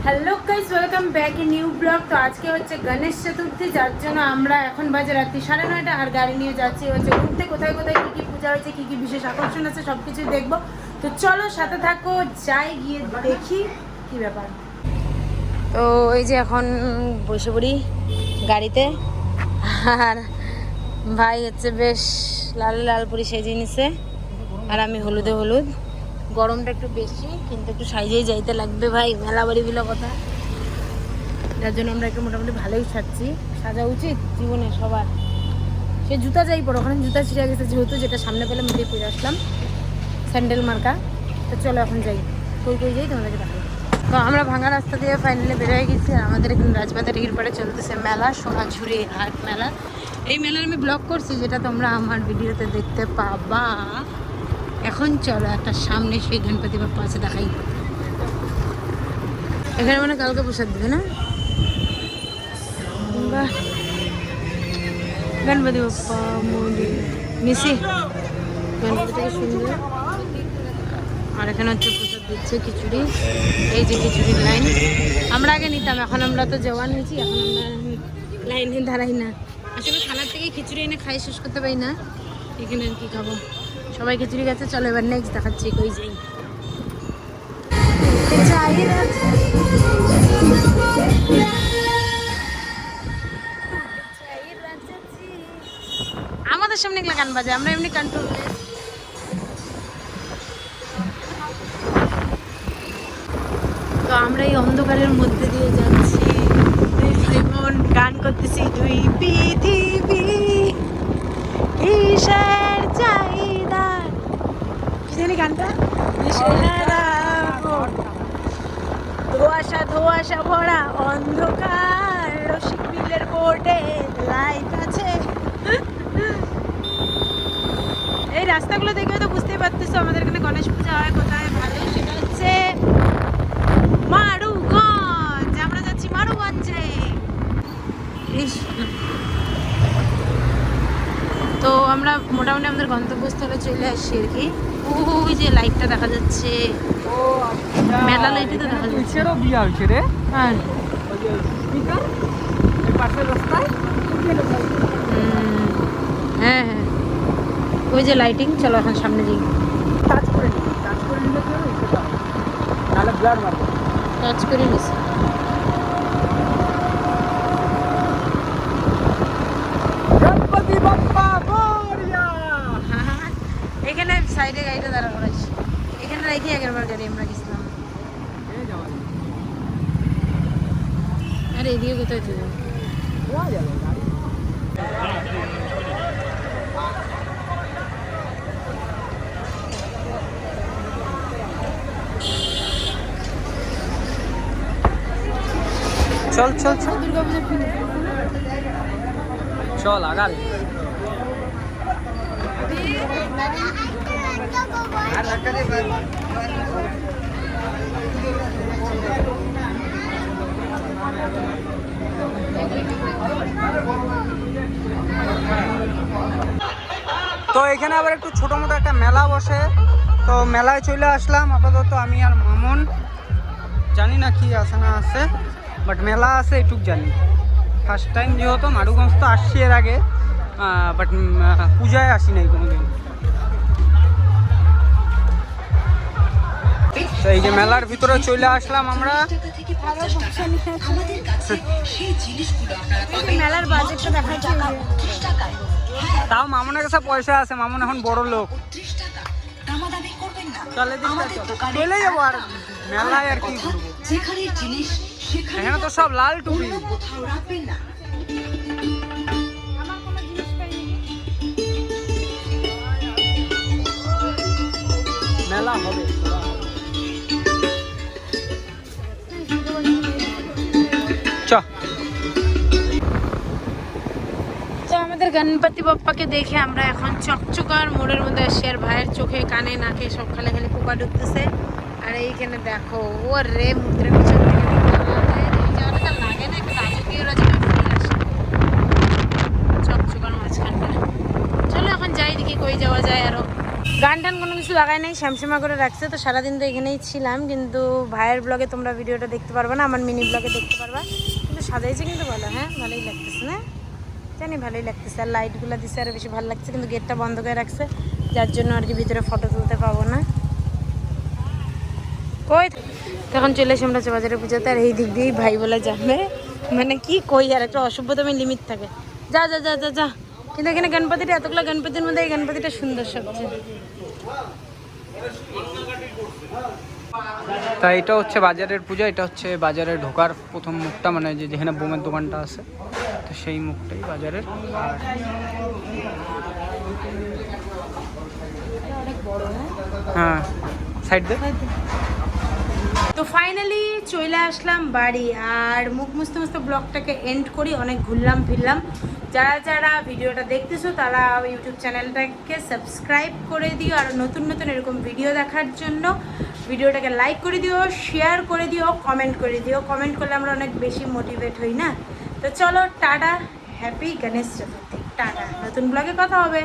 Hello guys welcome back in new vlog তো আজকে হচ্ছে গণেশ চতুর্থী, যার জন্য আমরা এখন বাজে রাত্রি সাড়ে নয়টা আর গাড়ি নিয়ে যাচ্ছি হচ্ছে ঘুরতে। কোথায় কোথায়, কী কী পূজা হয়েছে, কী কী বিশেষ আকর্ষণ আছে সব কিছুই দেখব। তো চলো সাথে থাকো, যাই গিয়ে দেখি কি ব্যাপার। তো এই যে এখন বসে পড়ি গাড়িতে। আর ভাই হচ্ছে বেশ লাল লাল পরি সেজে নিছে। আর আমি হলুদে হলুদ। গরমটা একটু বেশি, কিন্তু একটু সাইজেই যাইতে লাগবে ভাই, মেলা বাড়ি বিলো কথা। যার জন্য আমরা একটু মোটামুটি ভালোই সাজছি। সাজা উচিত জীবনে সবার। সে জুতা যাই পড়ো ওখানে জুতা ছিঁড়ে গেছে যেহেতু, যেটা সামনে পেলে মেয়েদের পরে আসলাম। স্যান্ডেল মার্কা। তো চলো এখন যাই। কই কই যাই? তোমাদেরকে দেখাবো তো আমরা ভাঙা রাস্তা দিয়ে ফাইনালি বের হয়ে গেছি। আর আমাদের এখানে রাজবাজার এরপরে চলতেছে মেলা, সোনাঝুরি হাট মেলা। এই মেলার আমি ব্লগ করছি, যেটা তোমরা আমার ভিডিওতে দেখতে পাবা। এখন চলো একটা সামনে সেই গণপতি বাপ্পা আছে দেখাই। এখানে মানে কালকে প্রসাদ দেবে না? গণপতি বাপ্পা মন্দির মিশি গণপতিটাকে সুন্দর। আর এখানে হচ্ছে প্রসাদ দিচ্ছে খিচুড়ি। এই যে খিচুড়ির লাইন আমরা আগে নিতাম, এখন আমরা তো জওয়ান হয়েছি, এখন আমরা লাইনে দাঁড়াই না। আসলে খানার থেকে খিচুড়ি এনে খাই, শেষ করতে পারি না। এখানে আর কি খাব? সবাই খিচুড়ি গেছে, চলো এবার নেক্সট দেখাচ্ছি, কই যাই। আমাদের সামনে এগুলো গান বাজে, আমরা এমনি কন্ট্রোল তো আমরা এই অন্ধকারের মধ্যে দিয়ে যাচ্ছি। যেমন গান করতেছি, দুই পৃথিবী কিসের কি জানি গানটা। ধোঁয়াশা ধোঁয়াশা ভরা অন্ধকার, রসিক বিলের বোর্ডে লাইট আছে। এই রাস্তাগুলো দেখে তো বুঝতেই পারতেছো আমাদের এখানে গণেশ পূজা হয়, কোথায় ভালো সেটা হচ্ছে মারুগঞ্জ। আমরা যাচ্ছি মারুগঞ্জে। তো আমরা মোটামুটি আমাদের গন্তব্যস্থলে চলে আসছি আর কি। ওই যে লাইটটা দেখা যাচ্ছে। মেলা লাইটে তো দেখা যাচ্ছে। কিসেরও বিয়া হয়েছে রে। স্পিকার পাশের রাস্তায় হ্যাঁ হ্যাঁ। ওই যে লাইটিং চলো এখন সামনে যাই। টাচ করে নি টাচ করে নিলে কি হবে? নাহলে মারবে। টাচ করে নিছি গণপতি বাপ্পা মোরিয়া এখানে সাইডে গাড়িটা দাঁড়া করাইছি। এখানে রাখি আগেরবার গাড়ি আমরা গেছিলাম। আরে এদিকে কোথায় চল চল চল। দুর্গা চল আগাল। তো এখানে আবার একটু ছোটো মোটো একটা মেলা বসে। তো মেলায় চলে আসলাম, আপাতত আমি আর মামন। জানি না কি আছে না আছে বাট মেলা আছে এটুক জানি। ফার্স্ট টাইম যেহেতু মারুগঞ্জ তো আসছি এর আগে বাট পূজায় আসি নাই কোনোদিন। তো এই যে মেলার ভিতরে চলে আসলাম আমরা। মেলার বাজেটটা তাও মামনের কাছে পয়সা আছে মামন এখন বড় লোক। চলে যাব আর মেলায় আর কি। এখানে তো সব লাল টুপি। মেলা হবে। গণপতি বাপ্পাকে দেখে আমরা এখন চকচকার মোড়ের মধ্যে আসছি আর ভাইয়ের চোখে, কানে, নাকে সব খালে খালি পোকা ঢুকতেছে। আর এইখানে দেখো, ও রে মুদ্রা পিছন থেকে জায়গাটা লাগে না একটা রাজকীয় চকচকার মাঝখানটা। চলো এখন যাই, দেখি কই যাওয়া যায় আরও। গান টান কোনো কিছু লাগাই নাই শ্যামশ্যামা করে রাখছে তো, সারাদিন তো এখানেই ছিলাম, কিন্তু ভাইয়ের ব্লগে তোমরা ভিডিওটা দেখতে পারবে না, আমার মিনি ব্লগে দেখতে পারবা। কিন্তু সাজাইছে কিন্তু ভালো হ্যাঁ? ভালোই লাগতেছে, না? জানি ভালোই লাগতেছে, আর লাইটগুলো দিচ্ছে আরও বেশি ভালো লাগছে, কিন্তু গেটটা বন্ধ করে রাখছে, যার জন্য আর কি ভিতরে ফটো তুলতে পাবো না। কই তখন চলে এসে আমরা বাজারে পুজোতে, আর এই দিক দিয়েই ভাই বলে যাবে। মানে কি কই, আর একটা অসভ্যতমের লিমিট থাকে। যা যা যা যা যা। কিন্তু এখানে গণপতিটা, এতগুলো গণপতির মধ্যে এই গণপতিটা সুন্দর সবচেয়ে। তা এটা হচ্ছে বাজারের পূজা, এটা হচ্ছে বাজারে ঢোকার প্রথম মুখটা মানে যেখানে বোমের দোকানটা আছে। তো সেই মুখটাই বাজারের। হ্যাঁ সাইড তো ফাইনালি চলে আসলাম বাড়ি, আর মুখ মুছতে মুছতে ব্লগটাকে এন্ড করি, অনেক ঘুরলাম, ফিরলাম। যারা যারা ভিডিওটা দেখতেছো, তারা ইউটিউব চ্যানেলটাকে সাবস্ক্রাইব করে দিও, আর নতুন নতুন এরকম ভিডিও দেখার জন্য ভিডিওটাকে লাইক করে দিও শেয়ার করে দিও কমেন্ট করে দিও। কমেন্ট করলে আমরা অনেক বেশি মোটিভেট হই না? তো চলো tata happy Ganesh Chaturthi tata. নতুন ব্লগে কথা হবে।